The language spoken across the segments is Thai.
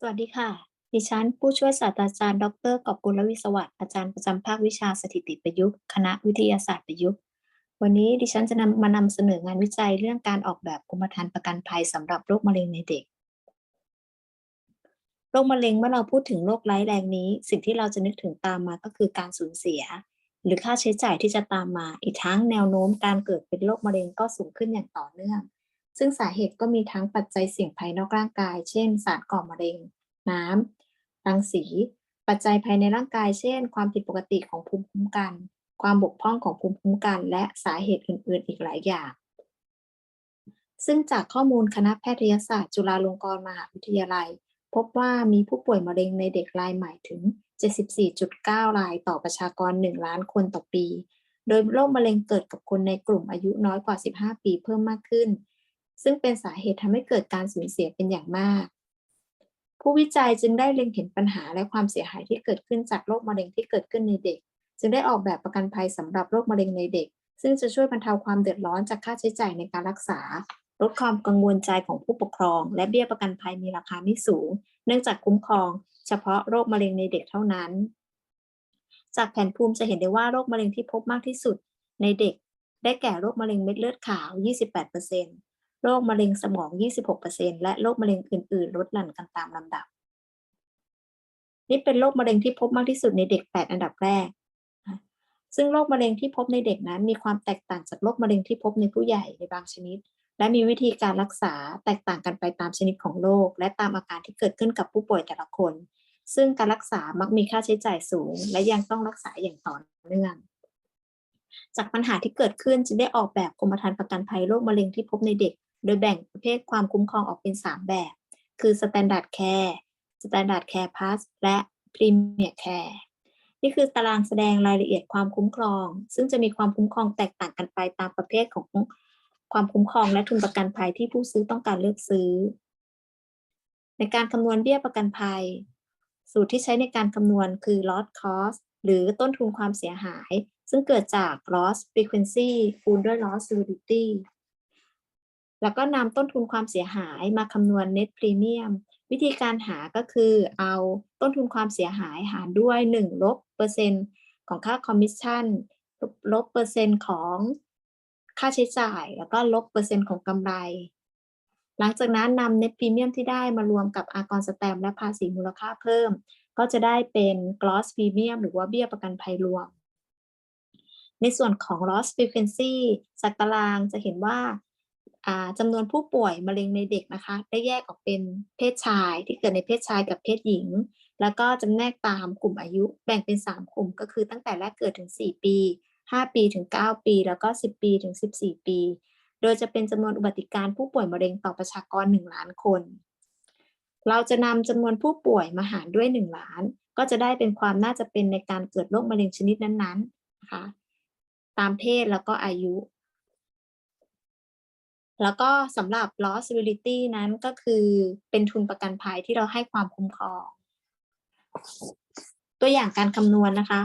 สวัสดีค่ะ ดิฉัน ผู้ช่วยศาสตราจารย์ ดรกอบกุลวิศวัตอาจารย์ประจำภาควิชาสถิติประยุกต์ คณะวิทยาศาสตร์ประยุกต์ วันนี้ดิฉันจะนำมานำเสนองานวิจัยเรื่องการออกแบบกรมธรรม์ประกันภัยสำหรับโรคมะเร็งในเด็ก โรคมะเร็งเมื่อเราพูดถึงโรคร้ายแรงนี้ สิ่งที่เราจะนึกถึงตามมาก็คือการสูญเสีย หรือค่าใช้จ่ายที่จะตามมา อีกทั้งแนวโน้มการเกิดเป็นโรคมะเร็งก็สูงขึ้นอย่างต่อเนื่อง ซึ่งสาเหตุก็มีทั้งปัจจัยเสี่ยงภายนอกร่างกาย เช่น สารก่อมะเร็ง น้ำรังสี ปัจจัยภายในร่างกาย เช่น ความผิดปกติของภูมิคุ้มกัน ความบกพร่องของภูมิคุ้มกัน และสาเหตุอื่น ๆ อีกหลายอย่าง ซึ่งจากข้อมูลคณะแพทยศาสตร์ จุฬาลงกรณ์มหาวิทยาลัย พบว่ามีผู้ป่วยมะเร็งในเด็กรายใหม่ถึง 74.9 รายต่อประชากร 1 ล้านคนต่อปี โดยโรคมะเร็งเกิดกับคนในกลุ่มอายุน้อยกว่า 15 ปีเพิ่มมากขึ้น ซึ่งเป็นสาเหตุทำให้เกิดการสูญเสียเป็นอย่างมาก ผู้วิจัยจึงได้เล็งเห็นปัญหาและความเสียหายที่เกิดขึ้นจากโรคมะเร็งที่เกิดขึ้นในเด็ก จึงได้ออกแบบประกันภัยสำหรับโรคมะเร็งในเด็ก ซึ่งจะช่วยบรรเทาความเดือดร้อนจากค่าใช้จ่ายในการรักษา ลดความกังวลใจของผู้ปกครอง และเบี้ยประกันภัยมีราคาไม่สูง เนื่องจากคุ้มครอง เฉพาะโรคมะเร็งในเด็กเท่านั้น จากแผนภูมิจะเห็นได้ว่าโรคมะเร็งที่พบมากที่สุดในเด็ก ได้แก่โรคมะเร็งเม็ดเลือดขาว 28% โรคมะเร็งสมอง 26%และโรคมะเร็งอื่น ๆ ลดหลั่นกันตามลำดับ นี่เป็นโรคมะเร็งที่พบมากที่สุดในเด็ก 8 อันดับแรก ซึ่งโรคมะเร็งที่พบในเด็กนั้น มีความแตกต่างจากโรคมะเร็งที่พบในผู้ใหญ่ในบางชนิด และมีวิธีการรักษาแตกต่างกันไปตามชนิดของโรคและตามอาการที่เกิดขึ้นกับผู้ป่วยแต่ละคน ซึ่งการรักษามักมีค่าใช้จ่ายสูง และยังต้องรักษาอย่างต่อเนื่องจากปัญหาที่เกิดขึ้นจึงได้ออกแบบกรมธรรม์ประกันภัยโรคมะเร็งที่พบในเด็ก โดยแบ่งประเภทความคุ้มครองออกเป็น 3 แบบ คือ Standard Care Standard Care Plus และ Premier Care นี่คือตารางแสดงรายละเอียดความคุ้มครอง ซึ่งจะมีความคุ้มครองแตกต่างกันไปตามประเภทของความคุ้มครองและทุนประกันภัยที่ผู้ซื้อต้องการเลือกซื้อ ในการคำนวณเบี้ยประกันภัย สูตรที่ใช้ในการคำนวณคือ loss cost หรือต้นทุนความเสียหาย ซึ่งเกิดจาก loss frequency คูณด้วย loss severity แล้วก็นำต้นทุนความเสียหายมาคำนวณ net premium วิธีการหาก็คือเอาต้นทุนความเสียหายหารด้วย1ลบเปอร์เซ็นต์ของค่าคอมมิชชั่นลบเปอร์เซ็นต์ของค่าใช้จ่าย แล้วก็ลบเปอร์เซ็นต์ของกำไร หลังจากนั้นนำ net premium ที่ได้มารวมกับอากรสแตมและภาษีมูลค่าเพิ่ม ก็จะได้เป็น gross premium หรือว่าเบี้ยประกันภัยรวม ในส่วนของ loss frequency จากตารางจะเห็นว่า จำนวนผู้ป่วยมะเร็งในเด็กนะคะ ได้แยกออกเป็นเพศชายที่เกิดในเพศชายกับเพศหญิง แล้วก็จำแนกตามกลุ่มอายุแบ่งเป็น 3 กลุ่ม ก็คือตั้งแต่แรกเกิดถึง 4 ปี 5 ปีถึง 9 ปี แล้วก็ 10 ปีถึง 14 ปี โดยจะเป็นจำนวนอุบัติการผู้ป่วยมะเร็งต่อประชากร 1 ล้านคน เราจะนำจำนวนผู้ป่วยมาหารด้วย 1 ล้าน ก็จะได้เป็นความน่าจะเป็นในการเกิดโรคมะเร็งชนิดนั้นๆนะคะตามเพศแล้วก็อายุ แล้วก็สำหรับ lossability นั้นก็คือเป็นทุนประกันภัยที่เราให้ความคุ้มครอง ตัวอย่างการคำนวณนะคะ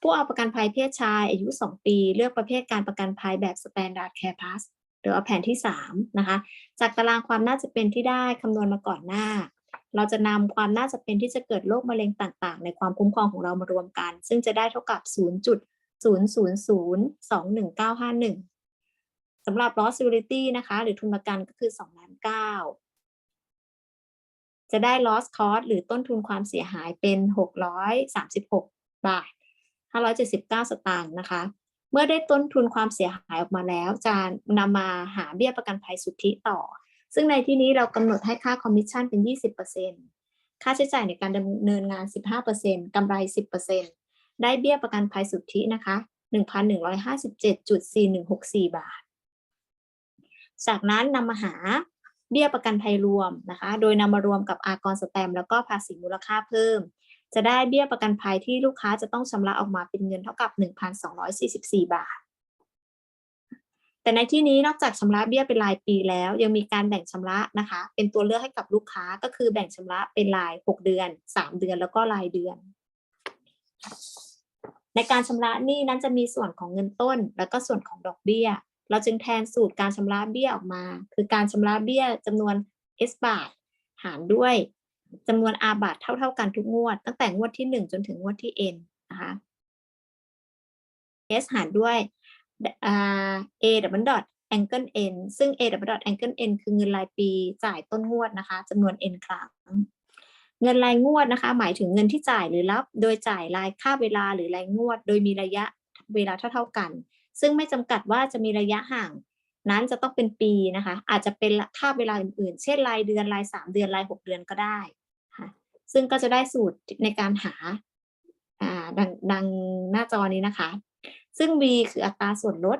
ผู้เอาประกันภัยเพศชายอายุ 2 ปี เลือกประเภทการประกันภัยแบบ Standard Care Plus หรือเอาแผนที่ 3 นะคะ จากตารางความน่าจะเป็นที่ได้คำนวณมาก่อนหน้า เราจะนำความน่าจะเป็นที่จะเกิดโรคมะเร็งต่างๆ ในความคุ้มครองของเรามารวมกัน ซึ่งจะได้เท่ากับ 0.00021951 สำหรับ lossability นะคะ หรือทุนประกันก็คือ2ล้าน9จะได้ loss cost หรือต้นทุนความเสียหายเป็น 636 บาท 579 สตางค์นะคะ เมื่อได้ต้นทุนความเสียหายออกมาแล้ว จะนำมาหาเบี้ยประกันภัยสุทธิต่อ ซึ่งในที่นี้เรากำหนดให้ค่าคอมมิชชั่นเป็น 20%ค่าใช้จ่ายในการดำเนินงาน 15%กำไร 10%ได้เบี้ยประกันภัยสุทธินะคะ 1,157.4164 บาท จากนั้นนำมาหาเบี้ยประกันภัยรวมนะคะ โดยนำมารวมกับอากรสแตมแล้วก็ภาษีมูลค่าเพิ่ม จะได้เบี้ยประกันภัยที่ลูกค้าจะต้องชำระออกมาเป็นเงินเท่ากับ 1,244 บาท แต่ในที่นี้นอกจากชำระเบี้ยเป็นรายปีแล้ว ยังมีการแบ่งชำระนะคะ เป็นตัวเลือกให้กับลูกค้าก็คือแบ่งชำระเป็นราย 6 เดือน 3 เดือนแล้วก็รายเดือน ในการชำระหนี้นั้นจะมีส่วนของเงินต้น แล้วก็ส่วนของดอกเบี้ย เราจึงแทนสูตรการชำระเบี้ยออกมา คือการชำระเบี้ยจำนวน S บาทหารด้วยจำนวนอาบัตเท่า ๆ กันทุกงวด ตั้งแต่งวดที่หนึ่งจนถึงงวดที่ n นะคะ s หารด้วยอ่า a double dot angle n ซึ่ง a double dot angle n คือเงินรายปีจ่ายต้นงวดนะคะจำนวน n ครั้ง เงินรายงวดนะคะ หมายถึงเงินที่จ่ายหรือรับ โดยจ่ายรายค่าเวลาหรือรายงวด โดยมีระยะเวลาเท่า ๆกัน ซึ่งไม่จำกัดว่าจะมีระยะห่างนั้นจะต้องเป็นปีนะคะ อาจจะเป็นค่าเวลาอื่นๆ เช่นรายเดือนรายสามเดือนรายหกเดือนก็ได้ค่ะซึ่งก็จะได้สูตรในการหาอ่าดังดังหน้าจอนี้นะคะ ซึ่ง v คืออัตราส่วนลด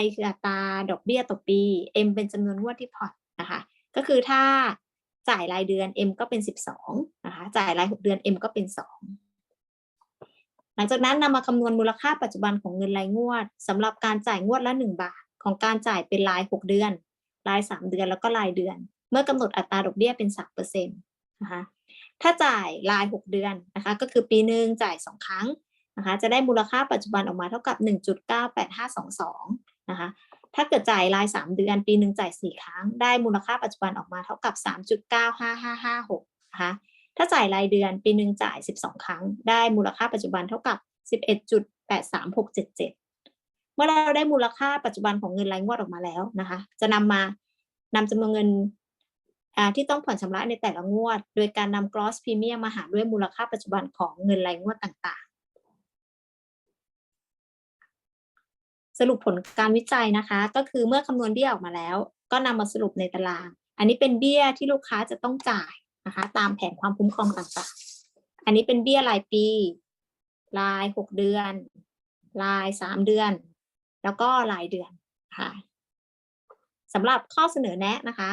i คืออัตราดอกเบี้ยต่อปี m เป็นจำนวนงวดที่ผ่อนนะคะ ก็คือถ้าจ่ายรายเดือน m ก็เป็นสิบสองนะคะ จ่ายรายหกเดือน m ก็เป็นสอง หลังจากนั้นนำมาคำนวณมูลค่าปัจจุบันของเงินรายงวดสำหรับการจ่ายงวดละหนึ่งบาท ของการจ่ายเป็นรายหกเดือน รายสามเดือนแล้วก็รายเดือน เมื่อกำหนดอัตราดอกเบี้ยเป็นสามเปอร์เซ็นต์นะคะถ้าจ่ายรายหกเดือนนะคะก็คือปีหนึ่งจ่ายสองครั้งนะคะจะได้มูลค่าปัจจุบันออกมาเท่ากับหนึ่งจุดเก้าแปดห้าสองสองนะคะถ้าเกิดจ่ายรายสามเดือน ปีหนึ่งจ่ายสี่ครั้ง ได้มูลค่าปัจจุบันออกมาเท่ากับสามจุดเก้าห้าห้าห้าหกนะคะ ถ้าจ่ายรายเดือนปีหนึ่งจ่ายสิบสองครั้ง ได้มูลค่าปัจจุบันเท่ากับสิบเอ็ดจุดแปดสามหกเมื่อเราได้มูลค่าปัจจุบันของเงินรายงวดออกมาแล้วนะคะ จะนำมานำจำนวนเงินที่ต้องผ่อนชำระในแต่ละงวด โดยการนำ gross premium มาหารด้วยมูลค่าปัจจุบันของเงินรายงวดต่างๆ สรุปผลการวิจัยนะคะ ก็คือเมื่อคำนวณเบี้ยออกมาแล้ว ก็นำมาสรุปในตาราง อันนี้เป็นเบี้ยที่ลูกค้าจะต้องจ่าย นะคะ ตามแผนความคุ้มครองต่างๆ อันนี้เป็นเบี้ยรายปี รายหกเดือน รายสามเดือน แล้วก็รายเดือนค่ะสำหรับข้อเสนอแนะนะคะ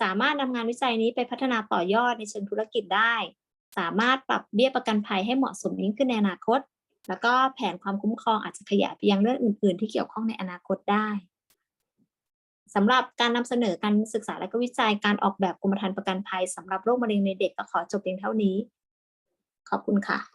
สามารถนำงานวิจัยนี้ไปพัฒนาต่อยอดในเชิงธุรกิจได้ สามารถปรับเบี้ยประกันภัยให้เหมาะสมยิ่งขึ้นในอนาคต แล้วก็แผนความคุ้มครองอาจจะขยายไปยังเรื่องอื่น ๆ ที่เกี่ยวข้องในอนาคตได้ สำหรับการนำเสนอการศึกษาและก็วิจัยการออกแบบกรมธรรม์ประกันภัยสำหรับโรคมะเร็งในเด็กก็ขอจบเพียงเท่านี้ ขอบคุณค่ะ